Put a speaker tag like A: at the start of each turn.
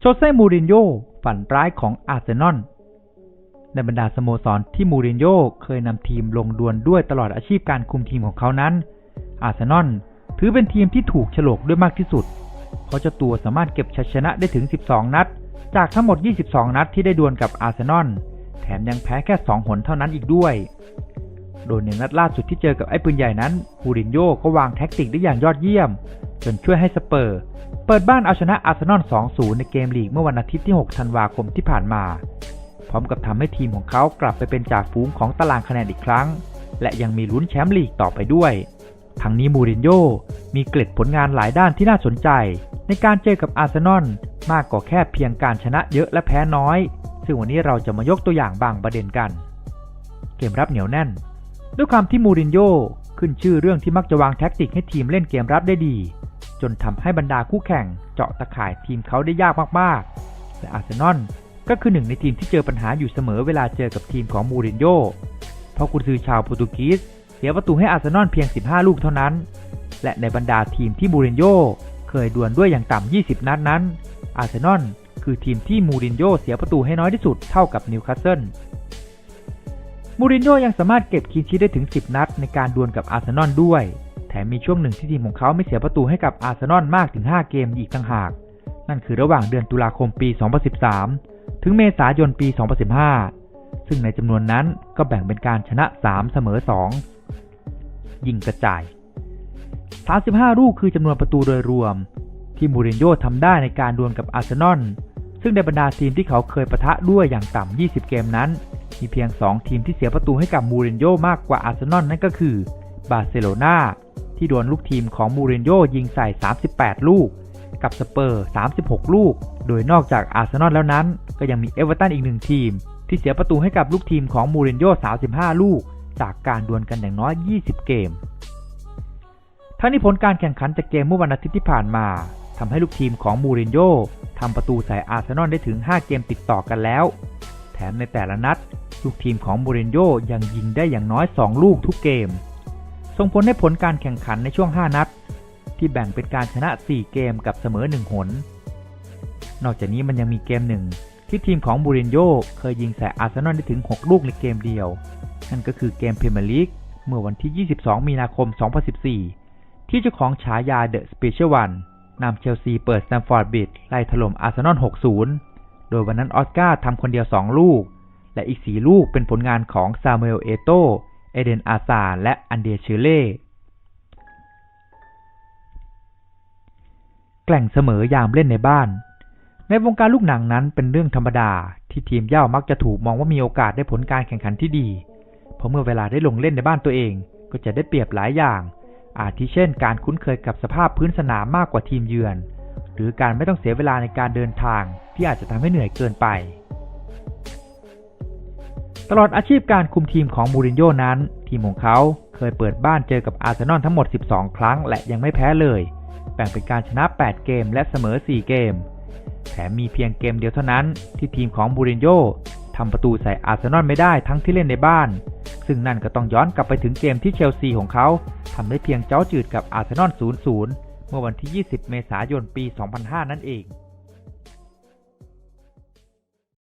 A: โชเซ่มูรินโญ่ฝันร้ายของอาร์เซนอลในบรรดาสโมสรที่มูรินโญ่เคยนำทีมลงดวลด้วยตลอดอาชีพการคุมทีมของเขานั้น อาร์เซนอลถือเป็นทีมที่ถูกฉลกด้วยมากที่สุด เพราะเจ้าตัวสามารถเก็บชัยชนะได้ถึง 12 นัด จากทั้งหมด 22 นัดที่ได้ดวลกับอาร์เซนอลแถมยังแพ้แค่ 2 หนเท่านั้นอีกด้วย โดยในนัดล่าสุดที่เจอกับไอ้ปืนใหญ่นั้นมูรินโญ่ก็วางแท็กติกได้อย่างยอดเยี่ยม จนช่วยให้สเปอร์ เปิดบ้านเอาชนะอาร์เซนอล 2-0 ในเกมลีกเมื่อวันอาทิตย์ที่ 6 ธันวาคมที่ผ่านมา พร้อมกับทำให้ทีมของเขากลับไปเป็นจ่าฝูงของตารางคะแนนอีกครั้ง และยังมีลุ้นแชมป์ลีกต่อไปด้วย ทั้งนี้มูรินโญ่มีเกล็ดผลงานหลายด้านที่น่าสนใจ ในการเจอกับอาร์เซนอลมากกว่าแค่เพียงการชนะเยอะและแพ้น้อย ซึ่งวันนี้เราจะมายกตัวอย่างบางประเด็นกัน เกมรับเหนียวแน่น ด้วยความที่มูรินโญ่ขึ้นชื่อเรื่องที่มักจะวางแท็กติกให้ทีมเล่นเกมรับได้ดี จนทำให้บรรดาคู่แข่งเจาะตะข่ายทีมเขาได้ยากมากๆ และอาร์เซนอลก็คือหนึ่งในทีมที่เจอปัญหาอยู่เสมอเวลาเจอกับทีมของมูรินโญ่เพราะกุนซือชาวโปรตุเกสเสียประตูให้อาร์เซนอลเพียง 15 ลูกเท่านั้น และในบรรดาทีมที่มูรินโญ่เคยดวลด้วยอย่างต่ำ 20 นัดนั้น อาร์เซนอลคือทีมที่มูรินโญ่เสียประตูให้น้อยที่สุดเท่ากับนิวคาสเซิล มูรินโญ่ยังสามารถเก็บคีนชีได้ถึง 10 นัดในการดวลกับอาร์เซนอลด้วย มมีช่วงหนึ่งที่ทีมของเขาไม่เสียประตูให้กับอาร์เซนอลมากถึง 5 เกมอีกต่างหาก นั่นคือระหว่างเดือนตุลาคมปี 2013 ถึงเมษายนปี 2015 ซึ่งในจำนวนนั้นก็แบ่งเป็นการชนะ 3 เสมอ 2 ยิงกระจาย 35 ลูกคือจำนวนประตูโดยรวม ที่มูรินโญ่ทำได้ในการดวลกับอาร์เซนอลซึ่งในบรรดาทีมที่เขาเคยประทะด้วยอย่างต่ำ 20 เกมนั้น มีเพียง 2 ทีมที่เสียประตูให้กับมูรินโญ่มากกว่าอาร์เซนอลนั่นก็คือบาร์เซโลนา ที่ดวลลูกทีมของมูรินโญ่ยิงใส่ 38 ลูก กับสเปอร์ 36 ลูก โดยนอกจากอาร์เซนอลแล้วนั้น ก็ยังมีเอเวอร์ตันอีกหนึ่งทีม ที่เสียประตูให้กับลูกทีมของมูรินโญ่35 ลูก จากการดวลกันอย่างน้อย 20 เกม ทั้งนี้ผลการแข่งขันจากเกมเมื่อวันอาทิตย์ที่ผ่านมาทำให้ลูกทีมของมูรินโญ่ทำประตูใส่อาร์เซนอลได้ถึง 5 เกมติดต่อกันแล้ว แถมในแต่ละนัด ลูกทีมของมูรินโญ่ยังยิงได้อย่างน้อย 2 ลูกทุกเกม ส่งผลให้ผลการแข่งขันในช่วง 5 นัด ที่แบ่งเป็นการชนะ 4 เกมกับเสมอ 1 หน นอกจากนี้มันยังมีเกมหนึ่ง ที่ทีมของมูรินโญ่เคยยิงใส่อาร์เซนอลได้ถึง 6 ลูกในเกมเดียว นั่นก็คือเกมพรีเมียร์ลีกเมื่อวันที่ 22 มีนาคม 2014 ที่เจ้าของฉายาเดอะสเปเชียลวันนำเชลซีเปิดสแตมฟอร์ดบิดไล่ถล่มอาร์เซนอล 6-0 โดยวันนั้นออสการ์ทำคนเดียว 2 ลูก และอีก 4 ลูกเป็นผลงานของซามูเอล เอโต เอเดนอาซาและอันเดเชเล่แกล่งเสมอยามเล่นในบ้าน ในวงการลูกหนังนั้นเป็นเรื่องธรรมดาที่ทีมเย่ามักจะถูกมองว่ามีโอกาสได้ผลการแข่งขันที่ดี เพราะเมื่อเวลาได้ลงเล่นในบ้านตัวเอง ก็จะได้เปรียบหลายอย่าง อาทิเช่น การคุ้นเคยกับสภาพพื้นสนามมากกว่าทีมเยือน หรือการไม่ต้องเสียเวลาในการเดินทางที่อาจจะทำให้เหนื่อยเกินไป ตลอดอาชีพการคุมทีมของมูรินโญ่นั้น ทีมของเขาเคยเปิดบ้านเจอกับอาร์เซนอลทั้งหมด 12 ครั้ง และยังไม่แพ้เลย แบ่งเป็นการชนะ 8 เกมและเสมอ 4 เกม แถมมีเพียงเกมเดียวเท่านั้นที่ทีมของมูรินโญ่ทำประตูใส่อาร์เซนอลไม่ได้ทั้งที่เล่นในบ้าน ซึ่งนั่นก็ต้องย้อนกลับไปถึงเกมที่เชลซีของเขาทำได้เพียงเจ้าจืดกับอาร์เซนอล 0-0 เมื่อวันที่ 20 เมษายน ปี 2005 นั่นเอง